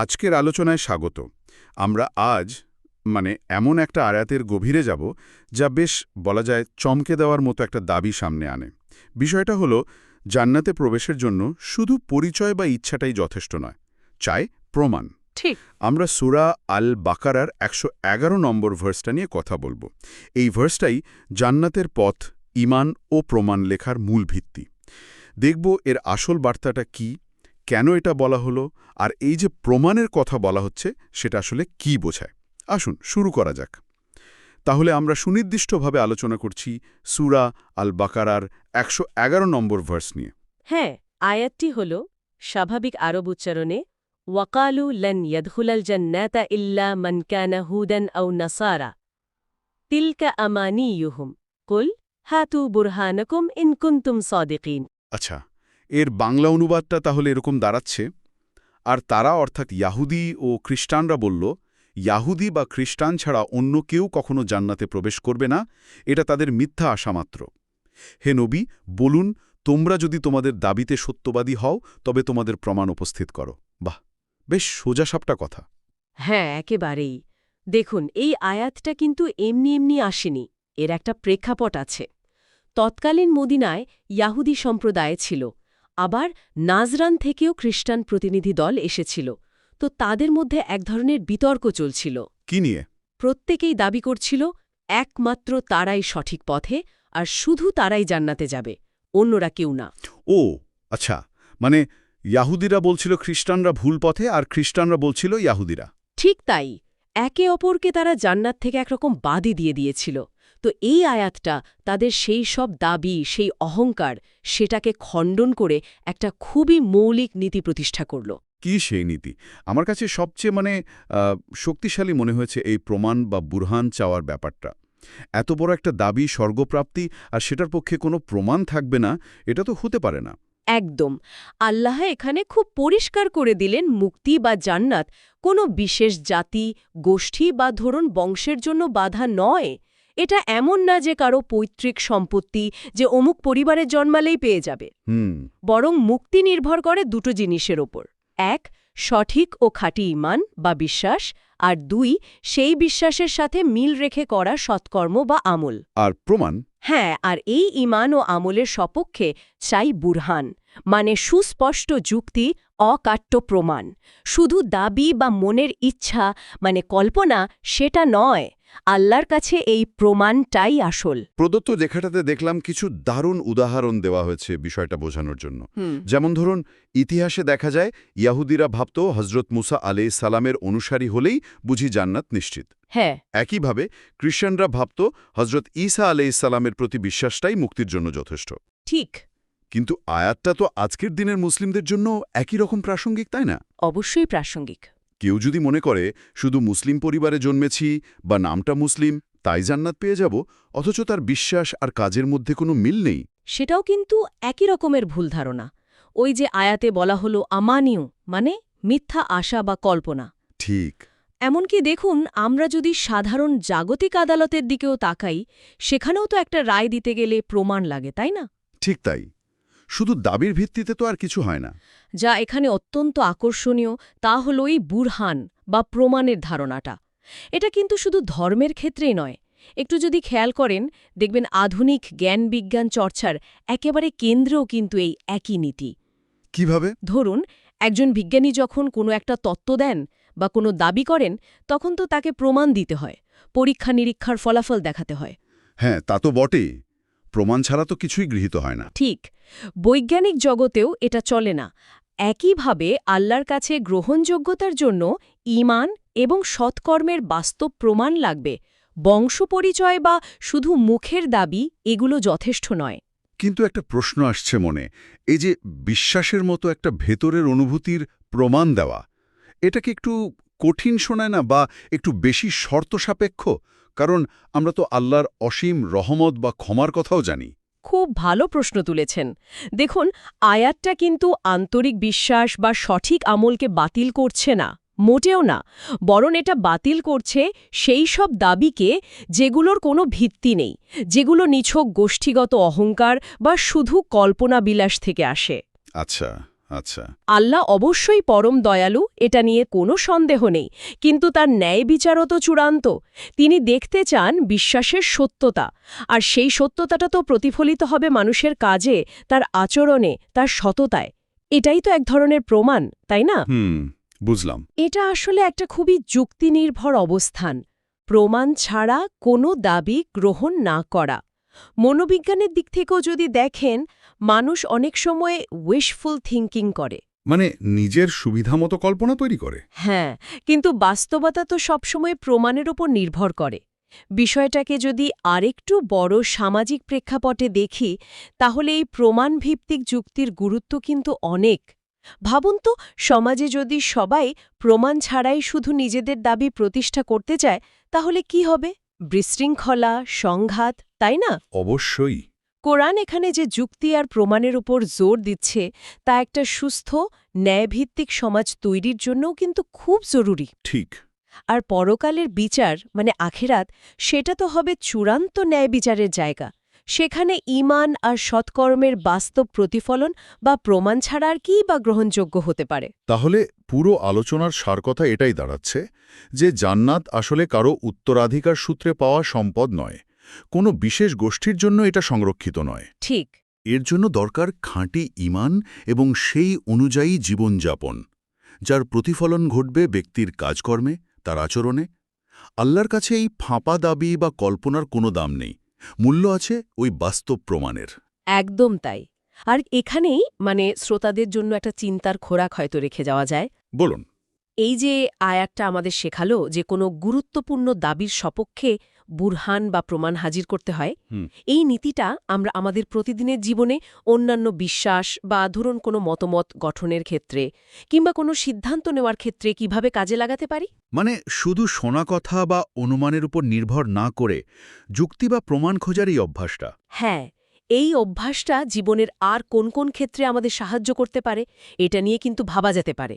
আজকের আলোচনায় স্বাগত। আমরা আজ মানে এমন একটা আয়াতের গভীরে যাব যা বেশ বলা যায় চমকে দেওয়ার মতো একটা দাবি সামনে আনে। বিষয়টা হলো জান্নাতে প্রবেশের জন্য শুধু পরিচয় বা ইচ্ছাটাই যথেষ্ট নয় চাই প্রমাণ। ঠিক। আমরা সুরা আল বাকারার একশো এগারো নম্বর ভার্সটা নিয়ে কথা বলব। এই ভার্সটাই জান্নাতের পথ ইমান ও প্রমাণ লেখার মূল ভিত্তি। দেখব এর আসল বার্তাটা কি কেন এটা বলা হলো আর এই যে প্রমাণের কথা বলা হচ্ছে সেটা আসলে কি বোঝায়? আসুন শুরু করা যাক। তাহলে আমরা সুনির্দিষ্টভাবে আলোচনা করছি সুরা আল বাকারার একশো এগারো নম্বর ভার্স নিয়ে। হ্যাঁ আয়াতটি হল স্বাভাবিক আরব উচ্চারণে ওয়াকালু লন ইয়াদখুলাল জান্নাতা ইল্লা মান কানা হুদান আও নাসারা তিলকা আমানিয়ুহুম কুল হাতু বুরহানাকুম ইন কুনতুম সাদিকিন। আচ্ছা এর বাংলা অনুবাদটা তাহলে এরকম দাঁড়াচ্ছে। আর তারা অর্থাৎ ইয়াহুদি ও খ্রিস্টানরা বলল, ইয়াহুদি বা খ্রিস্টান ছাড়া অন্য কেউ কখনো জান্নাতে প্রবেশ করবে না। এটা তাদের মিথ্যা আশা মাত্র। হে নবী, বলুন, তোমরা যদি তোমাদের দাবিতে সত্যবাদী হও, তবে তোমাদের প্রমাণ উপস্থিত করো। বাহ, বেশ সোজাসাপটা কথা। হ্যাঁ একেবারেই। দেখুন, এই আয়াতটা কিন্তু এমনি এমনি আসেনি। এর একটা প্রেক্ষাপট আছে। তৎকালীন মদিনায় ইয়াহুদি সম্প্রদায় ছিল। আবার নাজরান থেকেও খ্রিস্টান প্রতিনিধি দল এসেছিল। তো তাদের মধ্যে এক ধরনের বিতর্ক চলছিল। কি নিয়ে? প্রত্যেকেই দাবি করছিল একমাত্র তারাই সঠিক পথে আর শুধু তারাই জান্নাতে যাবে অন্যরা কেউ না। ও আচ্ছা মানে ইয়াহুদিরা বলছিল খ্রিস্টানরা ভুল পথে আর খ্রিস্টানরা বলছিল ইয়াহুদিরা। ঠিক তাই একে অপরকে তারা জান্নাত থেকে একরকম বাদি দিয়ে দিয়েছিল। তো এই আয়াতটা তাদের সেই সব দাবি সেই অহংকার সেটাকে খণ্ডন করে একটা খুবই মৌলিক নীতি প্রতিষ্ঠা করল। কি সেই নীতি? আমার কাছে সবচেয়ে মানে শক্তিশালী মনে হয়েছে এই প্রমাণ বা বুরহান চাওয়ার ব্যাপারটা। এত বড় একটা দাবি স্বর্গপ্রাপ্তি আর সেটার পক্ষে কোনো প্রমাণ থাকবে না এটা তো হতে পারে না। একদম। আল্লাহ এখানে খুব পরিষ্কার করে দিলেন মুক্তি বা জান্নাত কোনো বিশেষ জাতি গোষ্ঠী বা ধরুন বংশের জন্য বাধা নয়। এটা এমন না যে কারও পৈতৃক সম্পত্তি যে অমুক পরিবারের জন্মালেই পেয়ে যাবে। বরং মুক্তি নির্ভর করে দুটো জিনিসের ওপর। এক সঠিক ও খাঁটি ইমান বা বিশ্বাস আর দুই সেই বিশ্বাসের সাথে মিল রেখে করা সৎকর্ম বা আমল। আর প্রমাণ? হ্যাঁ আর এই ইমান ও আমলের সপক্ষে চাই বুরহান মানে সুস্পষ্ট যুক্তি অকাট্য প্রমাণ। শুধু দাবি বা মনের ইচ্ছা মানে কল্পনা সেটা নয় আল্লাহর কাছে এই প্রমাণটাই আসল। প্রদত্ত লেখাটাতে দেখলাম কিছু দারুণ উদাহরণ দেওয়া হয়েছে বিষয়টা বোঝানোর জন্য। যেমন ধরুন ইতিহাসে দেখা যায় ইয়াহুদিরা ভাবত হজরত মুসা আলে সালামের অনুসারী হলেই বুঝি জান্নাত নিশ্চিত। হ্যাঁ। একইভাবে খ্রিশ্চানরা ভাবত হজরত ঈসা আলে ইসালামের প্রতি বিশ্বাসটাই মুক্তির জন্য যথেষ্ট। ঠিক। কিন্তু আয়াতটা তো আজকের দিনের মুসলিমদের জন্য একই রকম প্রাসঙ্গিক তাই না? অবশ্যই প্রাসঙ্গিক। কেউ যদি মনে করে শুধু মুসলিম পরিবারে জন্মেছি বা নামটা মুসলিম তাই জান্নাত পেয়ে যাব অথচ তার বিশ্বাস আর কাজের মধ্যে কোনো মিল নেই সেটাও কিন্তু একই রকমের ভুল ধারণা। ওই যে আয়াতে বলা হলো আমানিউ মানে মিথ্যা আশা বা কল্পনা। ঠিক। এমনকি দেখুন আমরা যদি সাধারণ জাগতিক আদালতের দিকেও তাকাই সেখানেও তো একটা রায় দিতে গেলে প্রমাণ লাগে তাই না? ঠিক তাই। শুধু দাবির ভিত্তিতে তো আর কিছু হয় না। যা এখানে অত্যন্ত আকর্ষণীয় তা হল এই বুরহান বা প্রমাণের ধারণাটা। এটা কিন্তু শুধু ধর্মের ক্ষেত্রেই নয়। একটু যদি খেয়াল করেন দেখবেন আধুনিক জ্ঞান বিজ্ঞান চর্চার একেবারে কেন্দ্রেও কিন্তু এই একই নীতি। কীভাবে? ধরুন একজন বিজ্ঞানী যখন কোনো একটা তত্ত্ব দেন বা কোনো দাবি করেন তখন তো তাকে প্রমাণ দিতে হয় পরীক্ষা নিরীক্ষার ফলাফল দেখাতে হয়। হ্যাঁ তা তো বটেই। প্রমাণ ছাড়া তো কিছুই গৃহীত হয় না। ঠিক। বৈজ্ঞানিক জগতেও এটা চলে না। একইভাবে আল্লাহর কাছে গ্রহণযোগ্যতার জন্য ঈমান এবং সৎকর্মের বাস্তব প্রমাণ লাগবে। বংশপরিচয় বা শুধু মুখের দাবি এগুলো যথেষ্ট নয়। কিন্তু একটা প্রশ্ন আসছে মনে। এই যে বিশ্বাসের মতো একটা ভেতরের অনুভূতির প্রমাণ দেওয়া এটাকে একটু কঠিন শোনায় না বা একটু বেশি শর্ত সাপেক্ষ কারণ আমরা তো আল্লাহর অসীম রহমত বা ক্ষমার কথাও জানি। খুব ভালো প্রশ্ন তুলেছেন। দেখুন আয়াতটা কিন্তু আন্তরিক বিশ্বাস বা সঠিক আমলকে বাতিল করছে না মোটেও না। বরং এটা বাতিল করছে সেই সব দাবিকে যেগুলোর কোনো ভিত্তি নেই যেগুলো নিছক গোষ্ঠীগত অহংকার বা শুধু কল্পনা বিলাস থেকে আসে। আচ্ছা। আচ্ছা। আল্লাহ অবশ্যই পরম দয়ালু এটা নিয়ে কোনো সন্দেহ নেই। কিন্তু তার ন্যায় বিচারও তো চূড়ান্ত। তিনি দেখতে চান বিশ্বাসের সত্যতা। আর সেই সত্যতাটা তো প্রতিফলিত হবে মানুষের কাজে তার আচরণে তার সততায়। এটাই তো এক ধরনের প্রমাণ তাই না? হুম বুঝলাম। এটা আসলে একটা খুবই যুক্তিনির্ভর অবস্থান। প্রমাণ ছাড়া কোনো দাবি গ্রহণ না করা। মনোবিজ্ঞানের দিক থেকেও যদি দেখেন মানুষ অনেক সময় উইশফুল থিঙ্কিং করে। মানে নিজের সুবিধামতো কল্পনা তৈরি করে। হ্যাঁ কিন্তু বাস্তবতা তো সবসময় প্রমাণের ওপর নির্ভর করে। বিষয়টাকে যদি আরেকটু বড় সামাজিক প্রেক্ষাপটে দেখি তাহলে এই প্রমাণভিত্তিক যুক্তির গুরুত্ব কিন্তু অনেক। ভাবুন তো সমাজে যদি সবাই প্রমাণ ছাড়াই শুধু নিজেদের দাবি প্রতিষ্ঠা করতে চায় তাহলে কি হবে? বিশৃঙ্খলা সংঘাত তাই না? অবশ্যই। কোরআন এখানে যে যুক্তি আর প্রমাণের উপর জোর দিচ্ছে তা একটা সুস্থ ন্যায়ভিত্তিক সমাজ তৈরির জন্যও কিন্তু খুব জরুরি। ঠিক। আর পরকালের বিচার মানে আখেরাত সেটা তো হবে চূড়ান্ত ন্যায় বিচারের জায়গা। সেখানে ইমান আর সৎকর্মের বাস্তব প্রতিফলন বা প্রমাণ ছাড়া আর কী বা গ্রহণযোগ্য হতে পারে? তাহলে পুরো আলোচনার সার কথা এটাই দাঁড়াচ্ছে যে জান্নাত আসলে কারও উত্তরাধিকার সূত্রে পাওয়া সম্পদ নয়। কোনো বিশেষ গোষ্ঠীর জন্য এটা সংরক্ষিত নয়। ঠিক। এর জন্য দরকার খাঁটি ইমান এবং সেই অনুযায়ী জীবনযাপন যার প্রতিফলন ঘটবে ব্যক্তির কাজকর্মে তার আচরণে। আল্লাহর কাছে এই ফাঁপা দাবি বা কল্পনার কোনো দাম নেই মূল্য আছে ওই বাস্তব প্রমাণের। একদম তাই। আর এখানেই মানে শ্রোতাদের জন্য একটা চিন্তার খোরাক হয়তো রেখে যাওয়া যায়। বলুন। এই যে আয়াতটা আমাদের শেখালো যে কোনো গুরুত্বপূর্ণ দাবির সপক্ষে বুরহান বা প্রমাণ হাজির করতে হয় এই নীতিটা আমরা আমাদের প্রতিদিনের জীবনে অন্যান্য বিশ্বাস বা ধরুন কোনো মতামত গঠনের ক্ষেত্রে কিংবা কোনো সিদ্ধান্ত নেওয়ার ক্ষেত্রে কীভাবে কাজে লাগাতে পারি? মানে শুধু শোনা কথা বা অনুমানের উপর নির্ভর না করে যুক্তি বা প্রমাণ খোঁজার এই অভ্যাসটা। হ্যাঁ এই অভ্যাসটা জীবনের আর কোন কোন ক্ষেত্রে আমাদের সাহায্য করতে পারে এটা নিয়ে কিন্তু ভাবা যেতে পারে।